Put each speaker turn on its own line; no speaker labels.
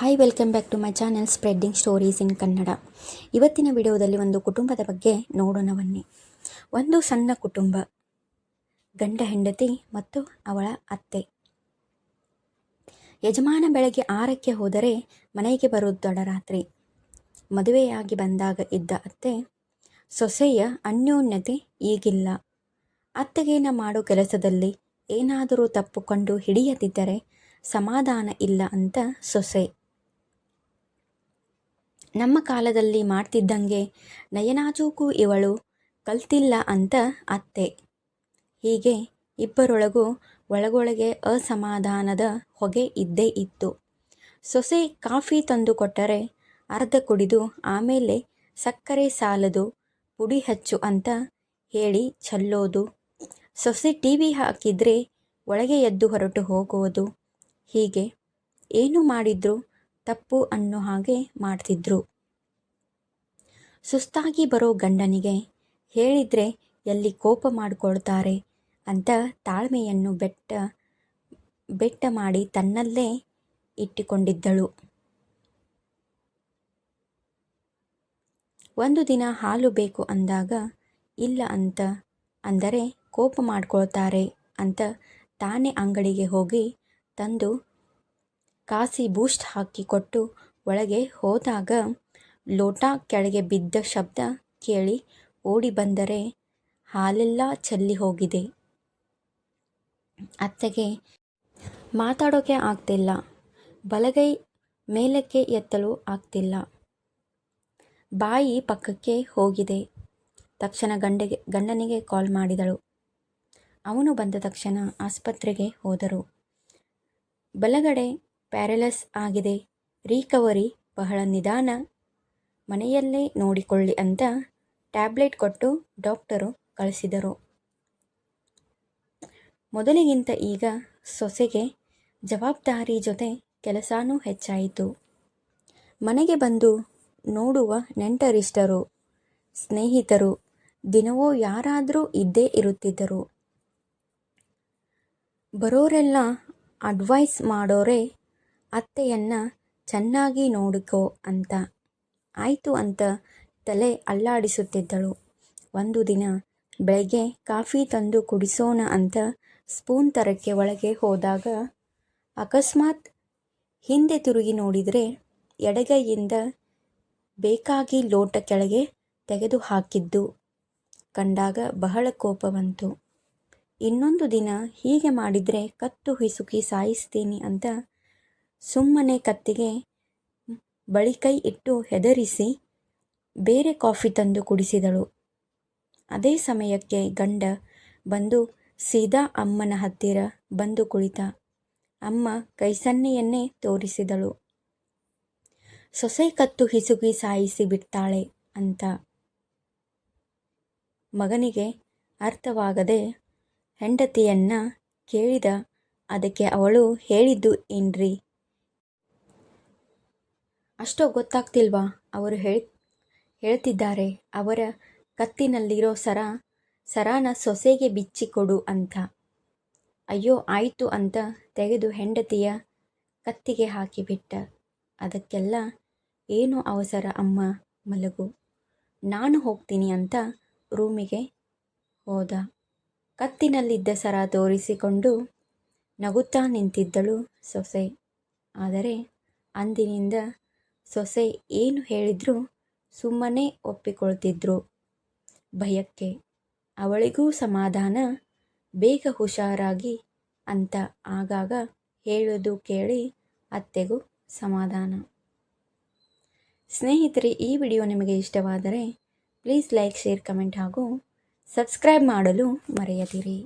Hi welcome back to my channel spreading stories in Kannada ಇವತ್ತಿನ ವಿಡಿಯೋದಲ್ಲಿ ಒಂದು ಕುಟುಂಬದ ಬಗ್ಗೆ ನೋಡೋಣ ಬನ್ನಿ. ಒಂದು ಸಣ್ಣ ಕುಟುಂಬ, ಗಂಡ ಹೆಂಡತಿ ಮತ್ತು ಅವಳ ಅತ್ತೆ. ಯಜಮಾನ ಬೆಳಗ್ಗೆ ಆರಕ್ಕೆ ಹೋದರೆ ಮನೆಗೆ ಬರುವುದು ರಾತ್ರಿ. ಮದುವೆಯಾಗಿ ಬಂದಾಗ ಇದ್ದ ಅತ್ತೆ, ಸೊಸೆಯ ಅನ್ಯೋನ್ಯತೆ ಈಗಿಲ್ಲ. ಅತ್ತೆಗೇನ ಮಾಡೋ ಕೆಲಸದಲ್ಲಿ ಏನಾದರೂ ತಪ್ಪು ಕಂಡು ಹಿಡಿಯದಿದ್ದರೆ ಸಮಾಧಾನ ಇಲ್ಲ ಅಂತ ಸೊಸೆ. ನಮ್ಮ ಕಾಲದಲ್ಲಿ ಮಾಡ್ತಿದ್ದಂಗೆ ನಯನಾಜೂಕು ಇವಳು ಕಲ್ತಿಲ್ಲ ಅಂತ ಅತ್ತೆ. ಹೀಗೆ ಇಬ್ಬರೊಳಗೂ ಒಳಗೊಳಗೆ ಅಸಮಾಧಾನದ ಹೊಗೆ ಇದ್ದೇ ಇತ್ತು. ಸೊಸೆ ಕಾಫಿ ತಂದು ಕೊಟ್ಟರೆ ಅರ್ಧ ಕುಡಿದು ಆಮೇಲೆ ಸಕ್ಕರೆ ಸಾಲದು ಪುಡಿ ಹಚ್ಚು ಅಂತ ಹೇಳಿ ಚಲ್ಲೋದು ಸೊಸೆ ಟಿ ವಿ ಹಾಕಿದರೆ ಒಳಗೆ ಎದ್ದು ಹೊರಟು ಹೋಗುವುದು. ಹೀಗೆ ಏನು ಮಾಡಿದ್ರು? ತಪ್ಪು ಅನ್ನೋ ಹಾಗೆ ಮಾಡ್ತಿದ್ರು. ಸುಸ್ತಾಗಿ ಬರೋ ಗಂಡನಿಗೆ ಹೇಳಿದರೆ ಎಲ್ಲಿ ಕೋಪ ಮಾಡಿಕೊಳ್ತಾರೆ ಅಂತ ತಾಳ್ಮೆಯನ್ನು ಬೆಟ್ಟ ಬೆಟ್ಟ ಮಾಡಿ ತನ್ನಲ್ಲೇ ಇಟ್ಟುಕೊಂಡಿದ್ದಳು. ಒಂದು ದಿನ ಹಾಲು ಬೇಕು ಅಂದಾಗ, ಇಲ್ಲ ಅಂತ ಅಂದರೆ ಕೋಪ ಮಾಡ್ಕೊಳ್ತಾರೆ ಅಂತ ತಾನೇ ಅಂಗಡಿಗೆ ಹೋಗಿ ತಂದು ಕಾಸಿ ಬೂಸ್ಟ್ ಹಾಕಿ ಕೊಟ್ಟು ಒಳಗೆ ಹೋದಾಗ ಲೋಟ ಕೆಳಗೆ ಬಿದ್ದ ಶಬ್ದ ಕೇಳಿ ಓಡಿ ಬಂದರೆ ಹಾಲೆಲ್ಲ ಚೆಲ್ಲಿ ಹೋಗಿದೆ. ಅತ್ತೆಗೆ ಮಾತಾಡೋಕೆ ಆಗ್ತಿಲ್ಲ. ಬಲಗೈ ಮೇಲಕ್ಕೆ ಎತ್ತಲು ಆಗ್ತಿಲ್ಲ. ಬಾಯಿ ಪಕ್ಕಕ್ಕೆ ಹೋಗಿದೆ. ತಕ್ಷಣ ಗಂಡಗೆ, ಗಂಡನಿಗೆ ಕಾಲ್ ಮಾಡಿದಳು. ಅವನು ಬಂದ ತಕ್ಷಣ ಆಸ್ಪತ್ರೆಗೆ ಹೋದರು. ಬಲಗಡೆ ಪ್ಯಾರಲಸ್ ಆಗಿದೆ. ರಿಕವರಿ ಬಹಳ ನಿಧಾನ. ಮನೆಯಲ್ಲೇ ನೋಡಿಕೊಳ್ಳಿ ಅಂತ ಟ್ಯಾಬ್ಲೆಟ್ ಕೊಟ್ಟು ಡಾಕ್ಟರು ಕಳಿಸಿದರು. ಮೊದಲಿಗಿಂತ ಈಗ ಸೊಸೆಗೆ ಜವಾಬ್ದಾರಿ ಜೊತೆ ಕೆಲಸಾನೂ ಹೆಚ್ಚಾಯಿತು. ಮನೆಗೆ ಬಂದು ನೋಡುವ ನೆಂಟರಿಷ್ಟರು, ಸ್ನೇಹಿತರು, ದಿನವೂ ಯಾರಾದರೂ ಇದ್ದೇ ಇರುತ್ತಿದ್ದರು. ಬರೋರೆಲ್ಲ ಅಡ್ವೈಸ್ ಮಾಡೋರೆ ಅತ್ತೆಯನ್ನು ಚೆನ್ನಾಗಿ ನೋಡಿಕೋ ಅಂತ. ಆಯಿತು ಅಂತ ತಲೆ ಅಲ್ಲಾಡಿಸುತ್ತಿದ್ದಳು. ಒಂದು ದಿನ ಬೆಳಗ್ಗೆ ಕಾಫಿ ತಂದು ಕುಡಿಸೋಣ ಅಂತ ಸ್ಪೂನ್ ತರಕ್ಕೆ ಒಳಗೆ ಹೋದಾಗ ಅಕಸ್ಮಾತ್ ಹಿಂದೆ ತಿರುಗಿ ನೋಡಿದರೆ ಎಡಗೈಯಿಂದ ಬೇಕಾಗಿ ಲೋಟ ಕೆಳಗೆ ತೆಗೆದು ಹಾಕಿದ್ದು. ಕಂಡಾಗ ಬಹಳ ಕೋಪ ಬಂತು. ಇನ್ನೊಂದು ದಿನ ಹೀಗೆ ಮಾಡಿದರೆ ಕತ್ತು ಹಿಸುಕಿ ಸಾಯಿಸ್ತೀನಿ ಅಂತ ಸುಮ್ಮನೆ ಕತ್ತಿಗೆ ಬಳಿಕೈ ಇಟ್ಟು ಹೆದರಿಸಿ ಬೇರೆ ಕಾಫಿ ತಂದು ಕುಡಿಸಿದಳು. ಅದೇ ಸಮಯಕ್ಕೆ ಗಂಡ ಬಂದು ಸೀದಾ ಅಮ್ಮನ ಹತ್ತಿರ ಬಂದು ಕುಳಿತ. ಅಮ್ಮ ಕೈಸನ್ನೆಯನ್ನೇ ತೋರಿಸಿದಳು. ಸೊಸೆ ಕತ್ತು ಹಿಸುಗಿ ಸಾಯಿಸಿ ಬಿಡ್ತಾಳೆ ಅಂತ. ಮಗನಿಗೆ ಅರ್ಥವಾಗದೆ ಹೆಂಡತಿಯನ್ನ ಕೇಳಿದ. ಅದಕ್ಕೆ ಅವಳು ಹೇಳಿದ್ದು ಏನ್ರಿ? ಅಷ್ಟೋ ಗೊತ್ತಾಗ್ತಿಲ್ವಾ? ಅವರು ಹೇಳಿ, ಹೇಳ್ತಿದ್ದಾರೆ. ಅವರ ಕತ್ತಿನಲ್ಲಿರೋ ಸರ, ಸರಾನ ಸೊಸೆಗೆ ಬಿಚ್ಚಿಕೊಡು ಅಂತ. ಅಯ್ಯೋ, ಆಯಿತು ಅಂತ ತೆಗೆದು ಹೆಂಡತಿಯ ಕತ್ತಿಗೆ ಹಾಕಿಬಿಟ್ಟ ಅದಕ್ಕೆಲ್ಲ ಏನು ಅವಸರ ಅಮ್ಮ ಮಲಗು. ನಾನು ಹೋಗ್ತೀನಿ ಅಂತ ರೂಮಿಗೆ ಹೋದ. ಕತ್ತಿನಲ್ಲಿದ್ದ ಸರ ತೋರಿಸಿಕೊಂಡು ನಗುತ್ತಾ ನಿಂತಿದ್ದಳು ಸೊಸೆ. ಆದರೆ ಅಂದಿನಿಂದ ಸೊಸೆ ಏನು ಹೇಳಿದರೂ ಸುಮ್ಮನೆ ಒಪ್ಪಿಕೊಳ್ತಿದ್ರು. ಭಯಕ್ಕೆ ಅವಳಿಗೂ ಸಮಾಧಾನ, ಬೇಗ ಹುಷಾರಾಗಿ ಅಂತ ಆಗಾಗ ಹೇಳೋದು ಕೇಳಿ ಅತ್ತೆಗೂ ಸಮಾಧಾನ. ಸ್ನೇಹಿತರೆ, ಈ ವಿಡಿಯೋ ನಿಮಗೆ ಇಷ್ಟವಾದರೆ ಪ್ಲೀಸ್ ಲೈಕ್, ಶೇರ್, ಕಮೆಂಟ್ ಹಾಗೂ ಸಬ್ಸ್ಕ್ರೈಬ್ ಮಾಡಲು ಮರೆಯದಿರಿ.